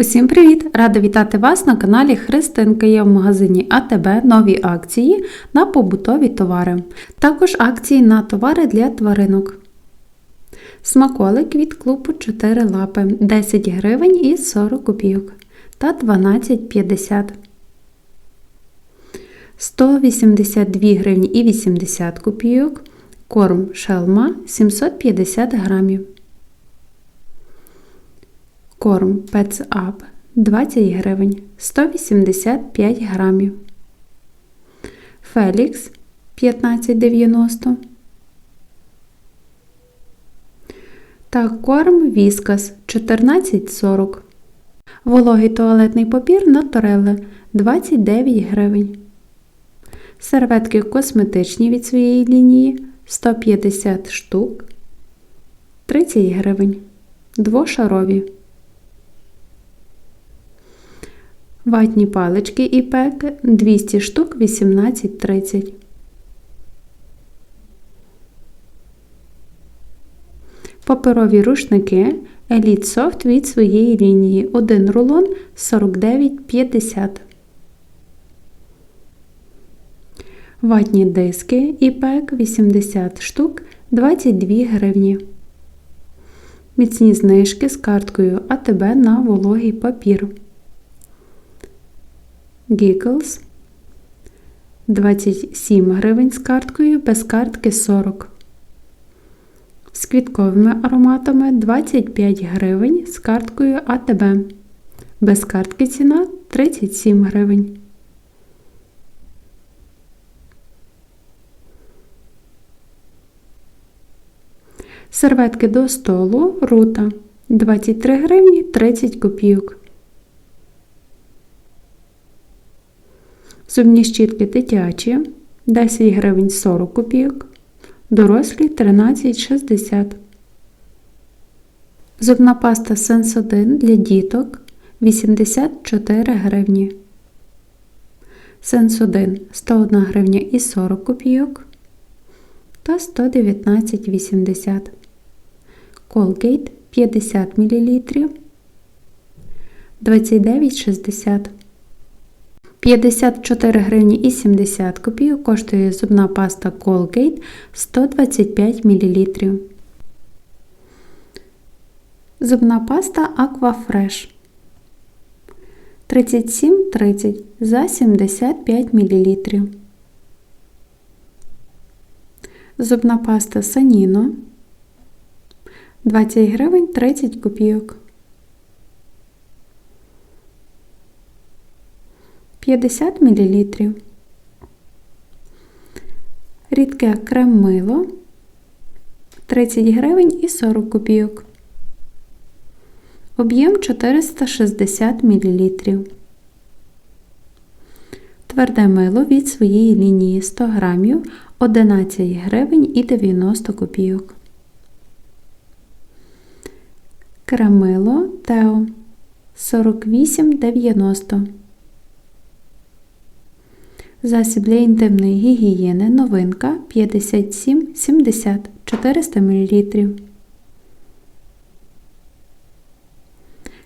Усім привіт! Рада вітати вас на каналі Христинка. Є в магазині АТБ нові акції на побутові товари. Також акції на товари для тваринок. Смаколик від клубу 4 лапи 10 гривень і 40 копійок та 12,50. 182 гривні і 80 копійок. Корм шелма 750 грамів. Корм Pets Up 20 гривень 185 грамів. Фелікс 15,90. Та корм Віскас 14,40. Вологий туалетний папір Натореле 29 гривень. Серветки косметичні від своєї лінії 150 штук 30 гривень. Двошарові. Ватні палички і пек 200 штук 18,30. Паперові рушники Elite Soft від своєї лінії. Один рулон 49,50. Ватні диски і пек 80 штук 22 гривні. Міцні знижки з карткою АТБ на вологий папір. Giggles 27 гривень з карткою, без картки 40. З квітковими ароматами 25 гривень з карткою АТБ. Без картки ціна 37 гривень. Серветки до столу рута 23 гривні 30 копійок. Зубні щітки дитячі 10 гривень 40 копійок, дорослі 13,60. Зубна паста Сенсодин для діток 84 гривні. Сенсодин 101 гривня і 40 копійок та 119,80. Colgate 50 мл 29,60. 54 гривні і 70 копійок коштує зубна паста Colgate 125 мл. Зубна паста Aquafresh 37,30 за 75 мл. Зубна паста Sanino 20 гривень 30 копійок. 50 мл. Рідке крем мило 30 гривень і 40 копійок. Об'єм 460 мл. Тверде мило від своєї лінії 100 грамів 11 гривень і 90 копійок. Кремило Тео 48,90 Засіб для інтимної гігієни новинка 57,70 400 мл.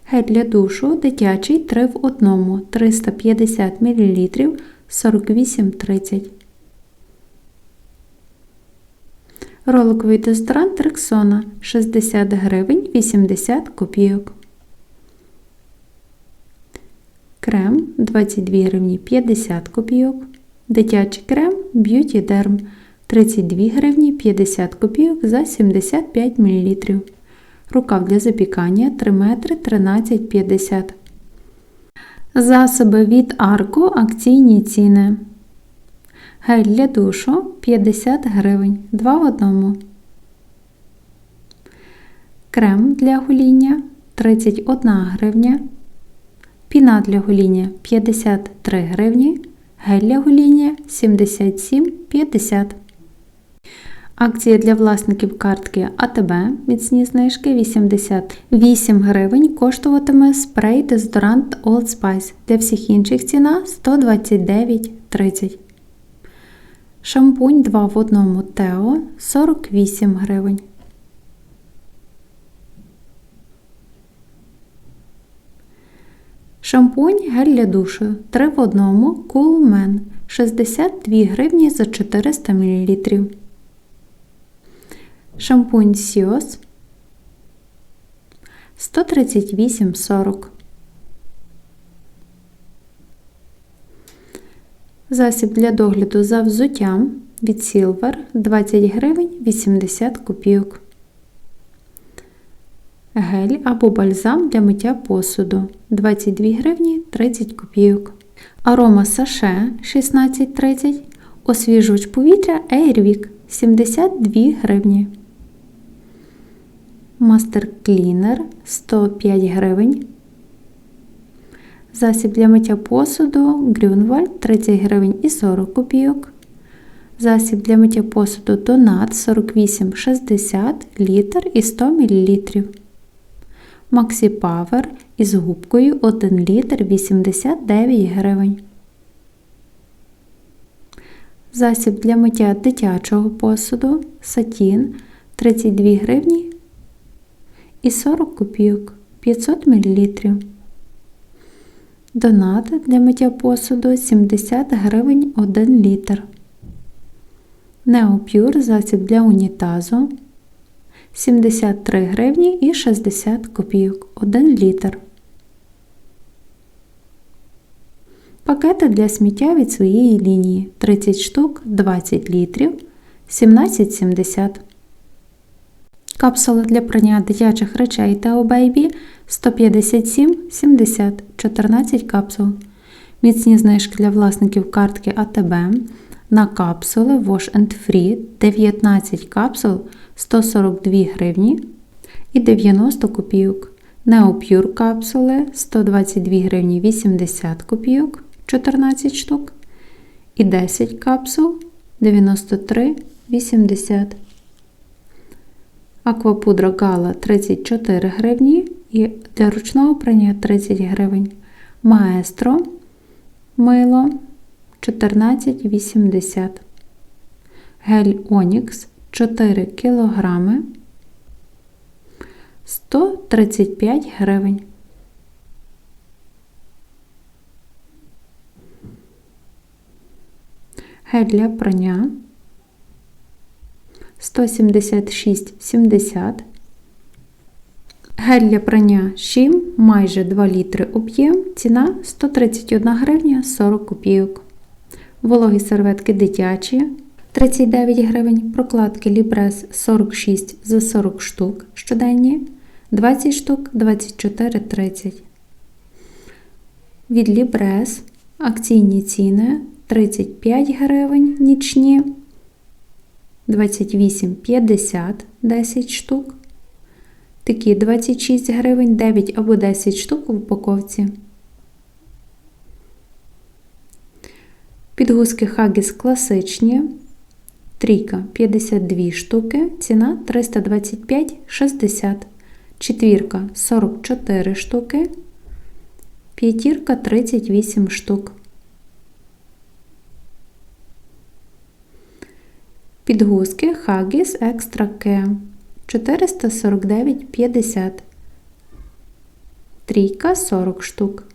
Гель для душу дитячий 3 в 1 350 мл 48,30. Роликовий дезодорант Рексона 60 гривень 80 копійок. Крем 22 гривні 50 копійок. Дитячий крем Beauty Derm 32 гривні 50 копійок за 75 мл. Рукав для запікання 3 метри 13,50 Засоби від арку акційні ціни. Гель для душу 50 гривень 2 в 1. Крем для гоління 31 гривня. Піна для гоління 53 гривні. Гель для гоління 77,50. Акція для власників картки АТБ міцні знижки 88 гривень коштуватиме спрей дезодорант Old Spice. Для всіх інших ціна 129,30. Шампунь 2 в 1 Тео 48 гривень. Шампунь гель для душу 3 в 1 Cool Man 62 гривні за 400 мл. Шампунь Сіос 138,40. Засіб для догляду за взуттям від Silver 20 гривень 80 копійок. Гель або бальзам для миття посуду 22 гривні 30 копійок. Арома саше 16,30. Освіжувач повітря Airwick 72 гривні. Мастер Клінер 105 гривень. Засіб для миття посуду Грюнвальд 30 гривень і 40 копійок. Засіб для миття посуду Донат 48,60 літр і 100 мл. Максі Павер із губкою 1 літр 89 гривень. Засіб для миття дитячого посуду Сатін 32 гривні і 40 копійок 500 мл. Донат для миття посуду 70 гривень 1 літр. Неопюр засіб для унітазу 73 гривні і 60 копійок 1 літр. Пакети для сміття від своєї лінії 30 штук 20 літрів 17,70. Капсула для прання дитячих речей та Бейбі 157,70 14 капсул. Міцні знижки для власників картки АТБ на капсули Wash and Free 19 капсул 142 гривні і 90 копійок. Neopure капсули 122 гривні 80 копійок 14 штук. І 10 капсул 93,80. Аквапудра Гала 34 гривні і для ручного прання 30 гривень. Маестро мило 14,80. Гель Онікс 4 кг 135 гривень. Гель для прання 176,70. Гель для прання Шім майже 2 літри об'єм, ціна 131 гривня 40 копійок. Вологі серветки дитячі 39 гривень, прокладки Лібрес 46 за 40 штук щоденні, 20 штук 24,30. Від Лібрес акційні ціни 35 гривень нічні, 28,50 10 штук. Такі 26 гривень 9 або 10 штук в упаковці. Підгузки Хагіс класичні. Трійка 52 штуки, ціна 325,60. Четвірка 44 штуки. П'ятірка 38 штук. Підгузки Huggies Extra Care 449,50. Трійка 40 штук.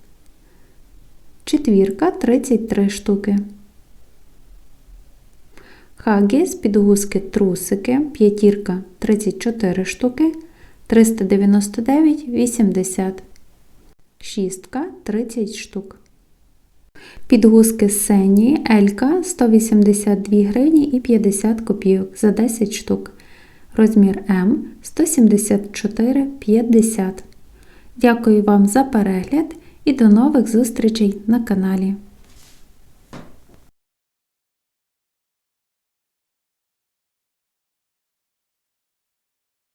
Четвірка 33 штуки. Хагіс підгузки трусики, п'ятірка 34 штуки, 399,80. Шістка 30 штук. Підгузки Сені Елька 182 гривні і 50 копійок за 10 штук. Розмір М 174,50. Дякую вам за перегляд і до нових зустрічей на каналі.